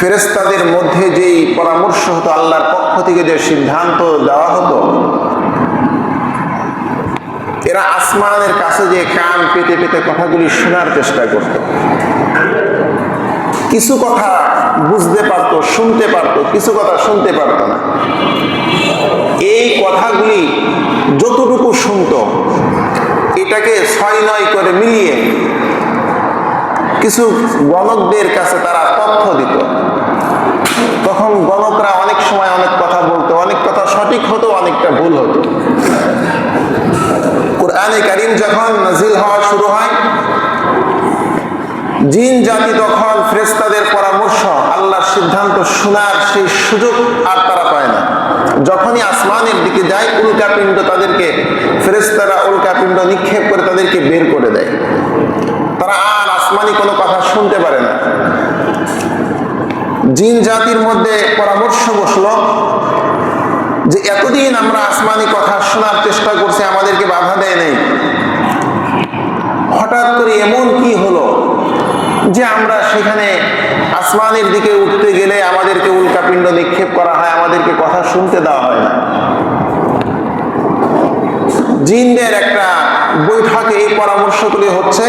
ফেরেস্তাদের মধ্যে যেই পরামর্শ হতো, আল্লাহর পক্ষ থেকে যে সিদ্ধান্ত দেওয়া হতো, এরা আসমানের কাছে যে কান পেতে পেতে কথাগুলি শোনার চেষ্টা করত। কিছু কথা বুঝতে পারতো, শুনতে পারতো, কিছু কথা শুনতে পারতো না। এই কথাগুলি যতটুকু শুনতো, এটাকে ছয় নয় করে মিলিয়ে কিছু গণকদের কাছে তারা তথ্য দিত। তখন গণকরা অনেক সময় অনেক কথা বলতো, অনেক কথা সঠিক হতো, অনেকটা ভুল হতো। কোরআনে কারিম যখন নাজিল হওয়া শুরু হয়, জিন জাতি তখন ফ্রেস্তাদের পরামর্শ, আল্লাহর সিদ্ধান্ত শোনার সেই সুযোগ আর তারা পায় না। যখনই আসমানের দিকে যায়, উল্কাপিণ্ড তাদেরকে ফেরেস্তারা উল্কাপিণ্ড নিক্ষেপ করে তাদেরকে বের করে দেয়। আসমানি কোনো কথা শুনতে পারে না। জিন জাতির মধ্যে পরামর্শ বসল যে এতদিন আমরা আসমানি কথা শোনার চেষ্টা করছি, আমাদেরকে বাধা দেয় নাই। হঠাৎ করে এমন কি হলো যে আমরা সেখানে আসমানের দিকে উঠতে গেলে আমাদেরকে উল্কাপিণ্ড নিক্ষেপ করা হয়, আমাদেরকে কথা শুনতে দেওয়া হয় না। জিনদের একটা বৈঠকে এই পরামর্শগুলি হচ্ছে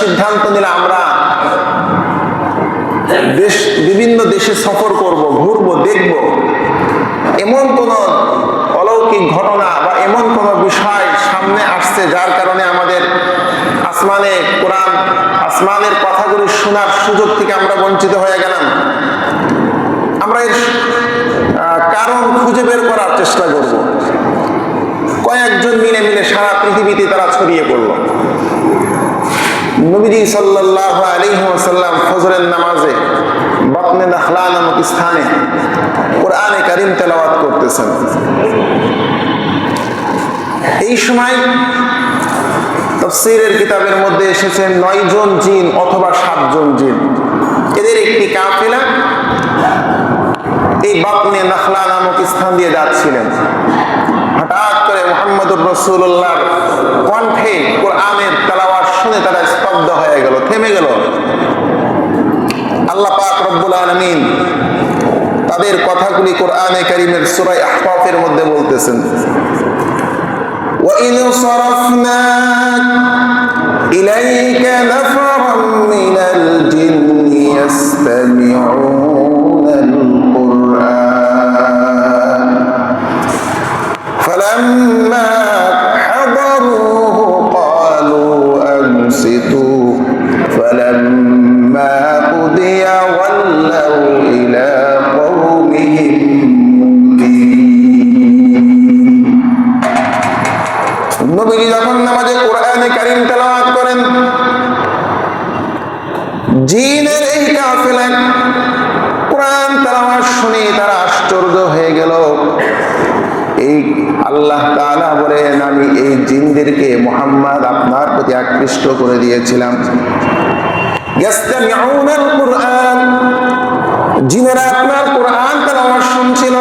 সিদ্ধান্ত নিলে আমরা দেশ, বিভিন্ন দেশে সফর করব, ঘুরবো, দেখব। এমন কোন অলৌকিক ঘটনা বা এমন কোন বিষয় সামনে আসছে যার কারণে আমাদের আসমানে কোরআন, আসমানের কথাগুলি শোনার সুযোগ থেকে আমরা বঞ্চিত হয়ে গেলাম। আমরা এর কারণ খুঁজে বের করার চেষ্টা করব। কয়েকজন মিলে মিলে সারা পৃথিবীতে তারা ছড়িয়ে পড়ল। নবীজি সাল্লাহ আলিহাসাল্লাম ফজরের নামাজে নাখলা নামক স্থানে কোরআনে কারিম তেলাওয়াত করতেছেন। এই সময় কিতাবের মধ্যে নয় জন জিন অথবা সাতজন জিন এদের একটি কাফেলা এই নাখলা নামক স্থান দিয়ে যাচ্ছিলেন। হঠাৎ করে মোহাম্মদুর রসুল্লাহ কণ্ঠে কোরআনের তালাওয়াত শুনে তারা স্তব্ধ হয়ে গেল থেমে গেল আল্লাহ পাক রব্বুল আলমিন তাদের কথাগুলি কোরআনে করিমের সুরাই আহফাফের মধ্যে বলতেছেন وإذ صرفنا إليك نفرا من أنصتوا فلما قضي ولوا إلى قومهم منذرين নবীজি যখন নামাজে কোরআনে কারিম তেলাওয়াত করেন জিনের এই কাফেলা কোরআন তেলাওয়াত শুনে তারা আশ্চর্য হয়ে গেল এই আল্লাহ তালা বলেন, আমি এই জিনদেরকে মোহাম্মদ আপনার প্রতি আকৃষ্ট করে দিয়েছিলাম। জিনেরা আপনার কোরআন তারা আমার শুনছিল।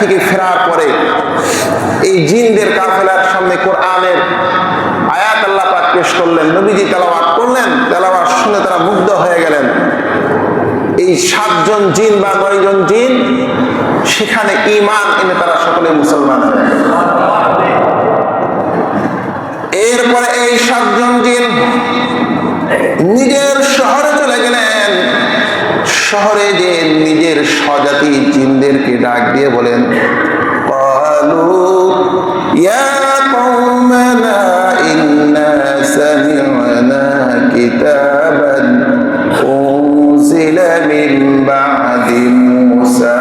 থেকে ফেরার পরে এই জিনদের কাফেলার সামনে কোরআনের আয়াত আল্লাহ পাক পেশ করলেন, নবীজি তেলাওয়াত করলেন, তেলাওয়াত শুনে তারা মুগ্ধ হয়ে গেলেন এই সাতজন জিন বা নয়জন জিন, সেখানে ইমান এনে তারা সকলে মুসলমান। এরপরে এই সাতজন জিন ব্যক্তি ডাক দিয়ে বলেন قالوا يا قومنا إنا سمعنا كتابا أنزل من بعد موسى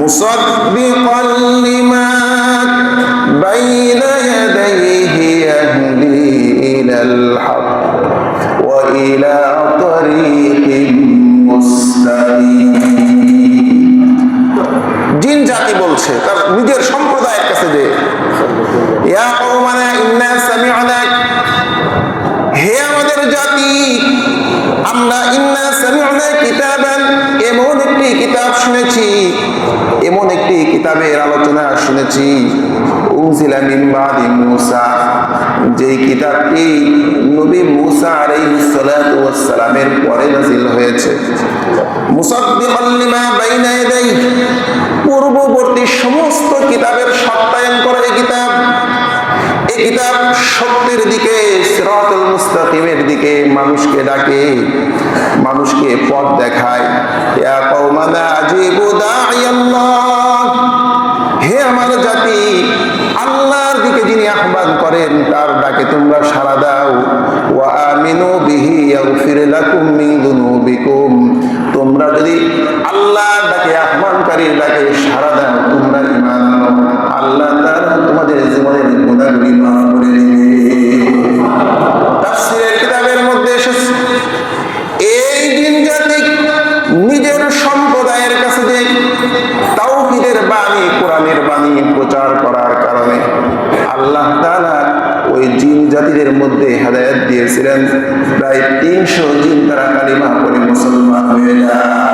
مصدقا لما بين يديه يهدي إلى الحق وإلى জাতি বলছে, তার নিজের সম্প্রদায়ের কাছে যে হে আমাদের জাতি কিতাব নবী মূসা পরে হয়েছে। বাইনা ইয়াদাইহি মুস্তাকিমের দিকে মানুষকে ডাকে, মানুষকে পথ দেখায়। আল্লাহর দিকে যিনি করেন, তার ডাকে তোমরা দাও। আমিনু মিন তোমরা যদি আল্লাহর ডাকে, আহ্বানকারীর ডাকে প্রচার করার কারণে আল্লাহ তালা ওই জিন জাতিদের মধ্যে হেদায়ত দিয়েছিলেন। প্রায় তিনশো জিন তারা কালিমা করে মুসলমান হয়ে যায়।